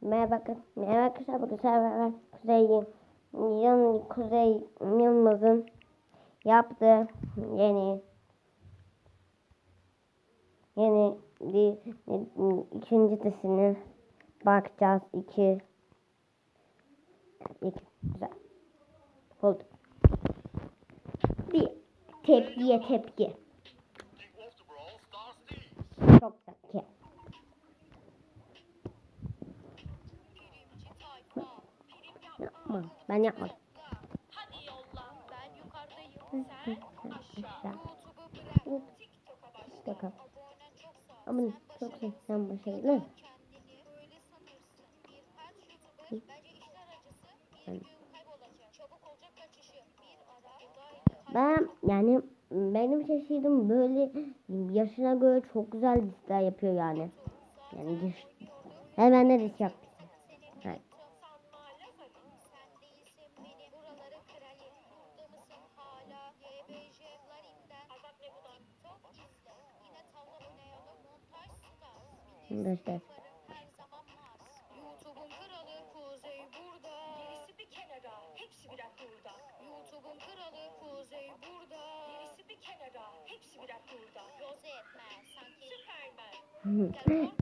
Merhaba bakın. Merhaba arkadaşlar. Bugün sefer Kuzey Yan Kuzey Yılmaz'ın yaptığı yeni yeni bir ikinci dizisine bakacağız. İki iki güzel. Oldu. Bir tepkiye tepki. Çok güzel. Yapma. Ben yapmadım. Hadi yolla ben yukarıdayım sen aşağı Güzel. YouTube'u bırak TikTok'a başla Bakalım. abonen çok sağ Ama çok güzel. Sen başarılı. kendini öyle sanırsın birkaç YouTuber bence işler acısı bir gün kaybolacak çabuk olacak kaçışı bir ara uzaylı Ben yani benim şaşırdığım böyle yaşına göre çok güzel diziler yapıyor yani. Yani düş. Hemen ne dizi yaptı? Superman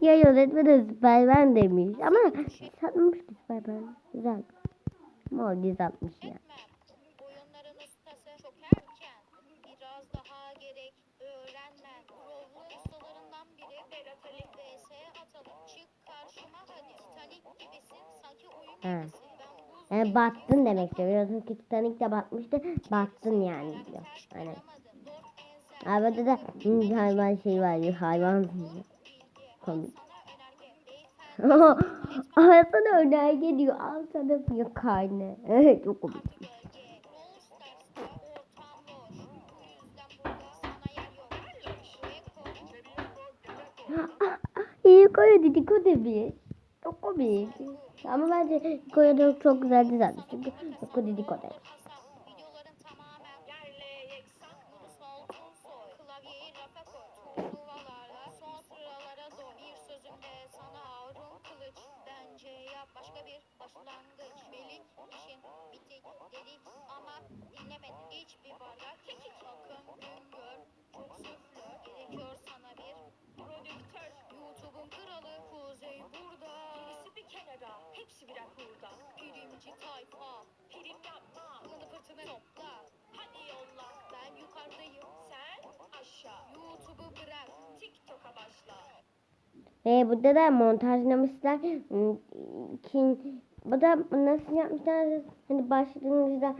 ya yönetmen de Superman demiş. Ama satmış ki Superman. Güzel. Dizi atmış ya. Etmem. Buz Yani battın demek istiyor. Biliyorsun ki Titanic de batmıştı. Battın yani diyor. Abi burada da hayvan şey var ya hayvan komik. Al sana önerge diyor. Al sana bir karne. Evet çok komik. İyi koyu dedik o demiş. Çok komik. Ama bence koyu çok güzel dizi atmış. Çünkü çok dedik Tayfa prim yapma Kılı pırtını topla Hadi yolla ben yukarıdayım sen aşağı YouTube'u bırak TikTok'a başla Ve burada da montajlamışlar. Hmm, Kim, bu da nasıl yapmışlar? Hani başlangıçta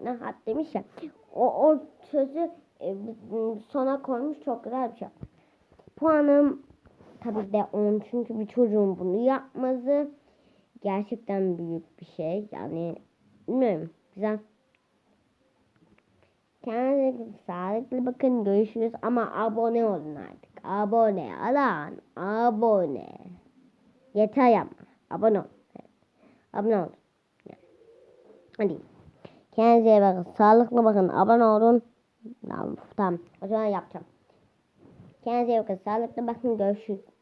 ne hat demiş ya. O, o sözü e, sona koymuş çok güzel bir şey. Puanım tabii de 10 çünkü bir çocuğun bunu yapması gerçekten büyük bir şey. Yani bilmiyorum güzel. Kendinize sağlıklı bakın. Görüşürüz. Ama abone olun artık. Abone. Alan. Abone. Yeter yapma. Abone. Evet. Abone. Yani. Hadi. Kendinize bakın. Sağlıklı bakın. Abone olun. Tamam. Tamam. O zaman yapacağım. Kendinize bakın. Sağlıklı bakın. Görüşürüz.